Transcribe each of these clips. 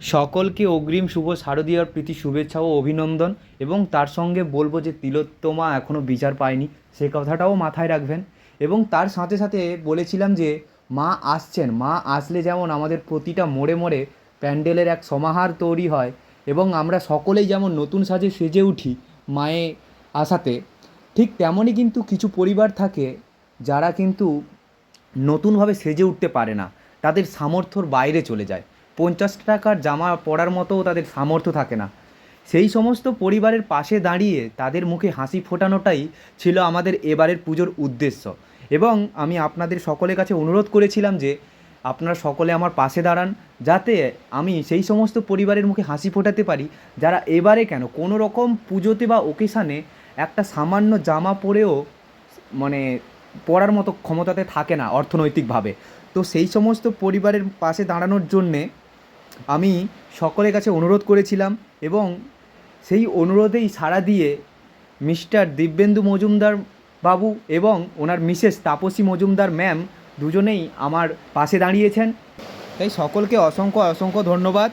সকলকে অগ্রিম শুভ শারদীয়ার প্রীতি, শুভেচ্ছা ও অভিনন্দন এবং তার সঙ্গে বলব যে তিলোত্তমা এখনও বিচার পায়নি। সে কথাটাও মাথায় রাখবেন। এবং তার সাথে সাথে বলেছিলাম যে, মা আসছেন, মা আসলে যেমন আমাদের প্রতিটা মোড়ে মোড়ে প্যান্ডেলের এক সমাহার তৈরি হয় এবং আমরা সকলেই যেমন নতুন সাজে সেজে উঠি মায়ে আসাতে ঠিক তেমনই কিন্তু কিছু পরিবার থাকে যারা কিন্তু নতুনভাবে সেজে উঠতে পারে না। তাদের সামর্থ্যর বাইরে চলে যায়। পঞ্চাশ টাকার জামা পরার মতোও তাদের সামর্থ্য থাকে না। সেই সমস্ত পরিবারের পাশে দাঁড়িয়ে তাদের মুখে হাসি ফোটানোটাই ছিল আমাদের এবারের পুজোর উদ্দেশ্য। এবং আমি আপনাদের সকলের কাছে অনুরোধ করেছিলাম যে, আপনারা সকলে আমার পাশে দাঁড়ান, যাতে আমি সেই সমস্ত পরিবারের মুখে হাসি ফোটাতে পারি, যারা এবারে কেন কোনো রকম পুজোতে বা ওকেশানে একটা সামান্য জামা পরেও মানে পড়ার মতো ক্ষমতাতে থাকে না অর্থনৈতিকভাবে। তো সেই সমস্ত পরিবারের পাশে দাঁড়ানোর জন্যে আমি সকলের কাছে অনুরোধ করেছিলাম এবং সেই অনুরোধেই সাড়া দিয়ে মিস্টার দিব্যেন্দু মজুমদার বাবু এবং ওনার মিসেস তাপসী মজুমদার ম্যাম দুজনেই আমার পাশে দাঁড়িয়েছেন। তাই সকলকে অসংখ্য অসংখ্য ধন্যবাদ,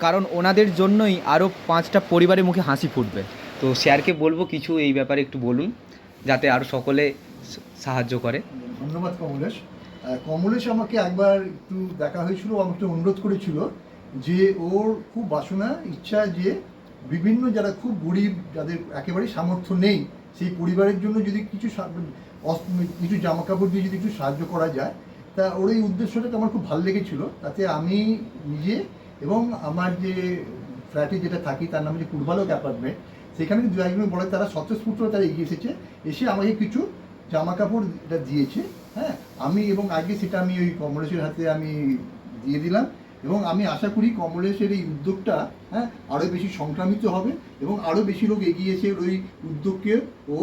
কারণ ওনাদের জন্যই আরও পাঁচটা পরিবারের মুখে হাসি ফুটবে। তো স্যারকে বলব কিছু এই ব্যাপারে একটু বলুন, যাতে আরও সকলে সাহায্য করে। ধন্যবাদ কমলেশ। কমলেশ আমাকে একবার একটু দেখা হয়েছিল, আমাকে অনুরোধ করেছিল। যে ওর খুব বাসনা, ইচ্ছা যে বিভিন্ন যারা খুব গরিব, যাদের একেবারেই সামর্থ্য নেই, সেই পরিবারের জন্য যদি কিছু কিছু জামা কাপড় দিয়ে যদি একটু সাহায্য করা যায়, তা ওর এই উদ্দেশ্যটাকে আমার খুব ভালো লেগেছিল। তাতে আমি নিজে এবং আমার যে ফ্ল্যাটে যেটা থাকি, তার নাম হচ্ছে পূর্বালোক অ্যাপার্টমেন্ট, সেখানে দু একজন বলে তারা স্বতঃস্ফূর্ত তারা এগিয়ে এসেছে। এসে আমাকে কিছু জামা কাপড় এটা দিয়েছে হ্যাঁ। আমি এবং আগে সেটা আমি ওই কমলেশের হাতে আমি দিয়ে দিলাম। এবং আমি আশা করি কমলেশের এই উদ্যোগটা হ্যাঁ আরও বেশি সংক্রামিত হবে এবং আরও বেশি লোক এগিয়ে এসে ওই উদ্যোগকে ও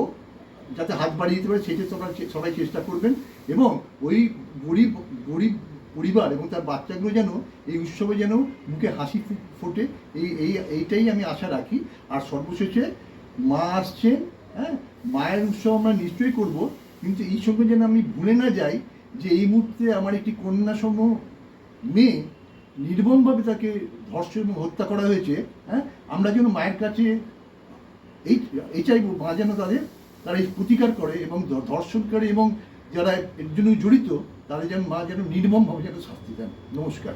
যাতে হাত বাড়িয়ে দিতে পারে, সেটা সবাই সবাই চেষ্টা করবেন এবং ওই গরিব গরিব পরিবার এবং তার বাচ্চাগুলো যেন এই উৎসবে যেন মুখে হাসি ফোটে, এই এই, এইটাই আমি আশা রাখি। আর সর্বশেষে মা আসছেন হ্যাঁ মায়ের উৎসব আমরা নিশ্চয়ই করব, কিন্তু এই সঙ্গে যেন আমি ভুলে না যাই যে এই মুহূর্তে আমার একটি কন্যাসম মেয়ে নির্মমভাবে তাকে ধর্ষণ হত্যা করা হয়েছে হ্যাঁ? আমরা যেন মায়ের কাছে এই এই চাইব মা যেন তাদের, তারা এই প্রতিকার করে এবং ধর্ষণকারী ধর্ষণ করে এবং যারা এর জন্য জড়িত, তাদের যেন মা যেন নির্মমভাবে যেন শাস্তি দেন। নমস্কার।